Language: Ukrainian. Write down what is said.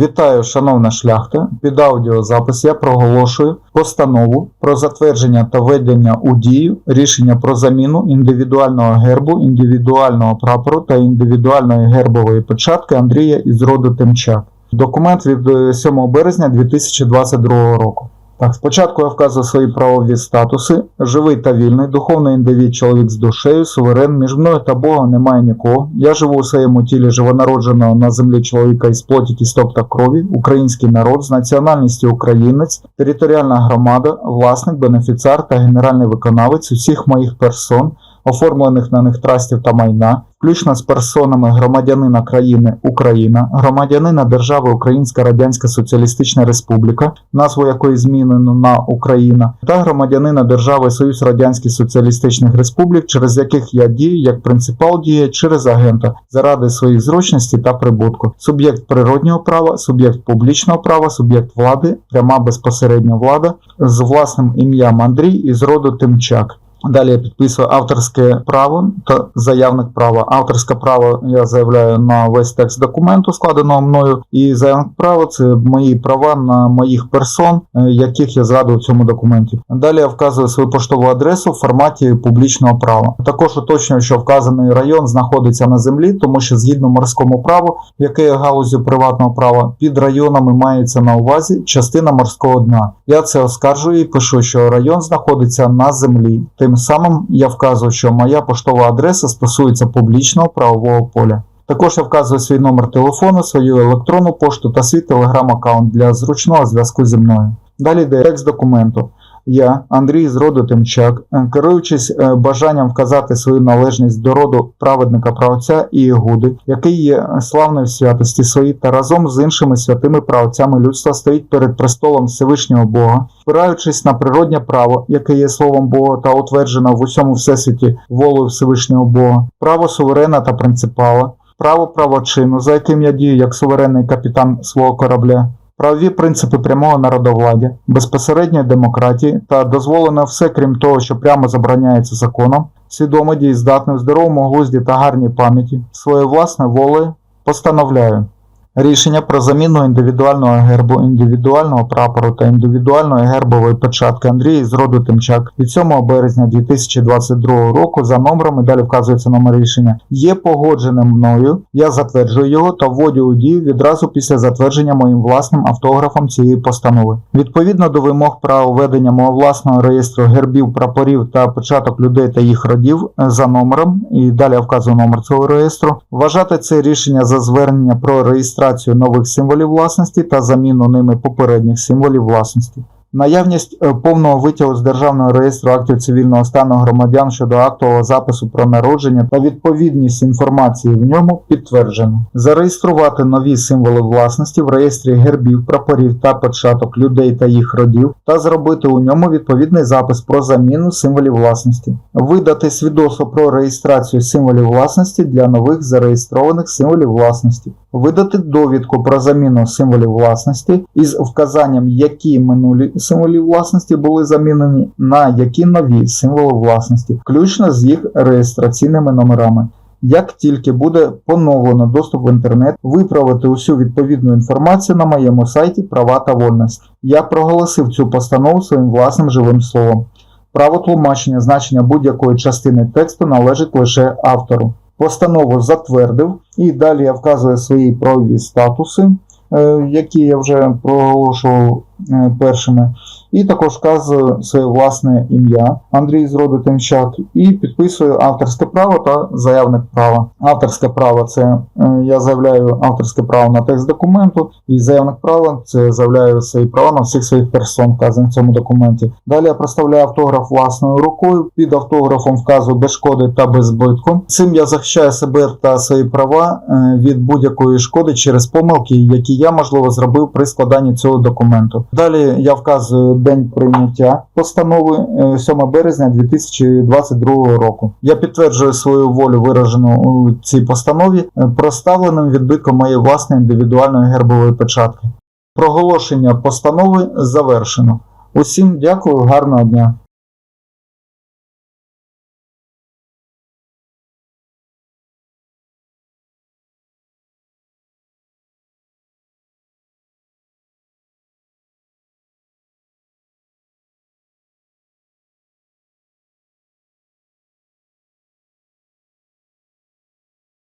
Вітаю, шановна шляхта. Під аудіозапис я проголошую постанову про затвердження та введення у дію рішення про заміну індивідуального гербу, індивідуального прапору та індивідуальної гербової печатки Андрія із роду Тимчак. Документ від е, 7 березня 2022 року. Так, спочатку я вказую свої правові статуси: живий та вільний, духовний індивід, чоловік з душею, суверен, між мною та Богом немає нікого. Я живу у своєму тілі живонародженого на землі чоловіка із плоті кісток та крові, український народ з національністю українець, територіальна громада, власник, бенефіціар та генеральний виконавець усіх моїх персон, оформлених на них трастів та майна, включно з персонами громадянина країни Україна, громадянина держави Українська Радянська Соціалістична Республіка, назву якої змінено на Україна, та громадянина держави Союз Радянських Соціалістичних Республік, через яких я дію як принципал діє через агента заради своїх зручностей та прибутку. Суб'єкт природнього права, суб'єкт публічного права, суб'єкт влади, пряма безпосередня влада з власним ім'ям Андрій із роду Тимчак. Далі я підписую авторське право та заявник права. Авторське право я заявляю на весь текст документу, складеного мною, і заявник права це мої права на моїх персон, е, яких я згадую в цьому документі. Далі я вказую свою поштову адресу в форматі публічного права. Також уточнюю, що вказаний район знаходиться на землі, тому що згідно морському праву, яке є галузю приватного права, під районами мається на увазі частина морського дна. Я це оскаржую і пишу, що район знаходиться на землі. Тим самим я вказую, що моя поштова адреса стосується публічного правового поля. Також я вказую свій номер телефону, свою електронну пошту та свій телеграм-аккаунт для зручного зв'язку зі мною. Далі йде текст документу. Я, Андрій з роду Тимчак, е, керуючись е, бажанням вказати свою належність до роду праведника правця і Ігуди, який є славною в святості своїй та разом з іншими святими правцями людства стоїть перед престолом Всевишнього Бога, спираючись на природнє право, яке є словом Бога та утверджено в усьому всесвіті волею Всевишнього Бога, право суверена та принципала, право правочину, за яким я дію як суверенний капітан свого корабля, правові принципи прямого народовладдя, безпосередньої демократії та дозволено все, крім того, що прямо забороняється законом, свідомо дієздатний в здоровому глузді та гарній пам'яті, своєю власною волею постановляю. Рішення про заміну індивідуального гербу, індивідуального прапору та індивідуальної гербової печатки Андрія з роду Тимчак від 7 березня 2022 року за номером, і далі вказується номер рішення, є погодженим мною. Я затверджую його та вводю у дію відразу після затвердження моїм власним автографом цієї постанови. Відповідно до вимог про ведення мого власного реєстру гербів, прапорів та печаток людей та їх родів е, за номером, і далі я вказую номер цього реєстру, вважати це рішення за звернення про реєстрацію нових символів власності та заміну ними попередніх символів власності. Наявність е, повного витягу з Державного реєстру актів цивільного стану громадян щодо актового запису про народження та відповідність інформації в ньому підтверджено. Зареєструвати нові символи власності в реєстрі гербів, прапорів та початок людей та їх родів та зробити у ньому відповідний запис про заміну символів власності. Видати свідоцтво про реєстрацію символів власності для нових зареєстрованих символів власності. Видати довідку про заміну символів власності із вказанням, які минулі символі власності були замінені на які нові символи власності, включно з їх реєстраційними номерами. Як тільки буде поновлено доступ в інтернет, виправити усю відповідну інформацію на моєму сайті Права та вольності. Я проголосив цю постанову своїм власним живим словом. Право тлумачення значення будь-якої частини тексту належить лише автору. Постанову затвердив, і далі я вказую свої правові статуси, е, які я вже проголошував першими. І також вказую своє власне ім'я Андрій з роду Тимчак і підписую авторське право та заявник права. Авторське право це е, я заявляю авторське право на текст документу, і заявник права це заявляю свої права на всіх своїх персон, вказаних в цьому документі. Далі я проставляю автограф власною рукою, під автографом вказую без шкоди та без збитку. Цим я захищаю себе та свої права е, від будь-якої шкоди через помилки, які я можливо зробив при складанні цього документу. Далі я вказую день прийняття постанови е, 7 березня 2022 року. Я підтверджую свою волю, виражену у цій постанові, е, проставленим відбитком моєї власної індивідуальної гербової печатки. Проголошення постанови завершено. Усім дякую, гарного дня.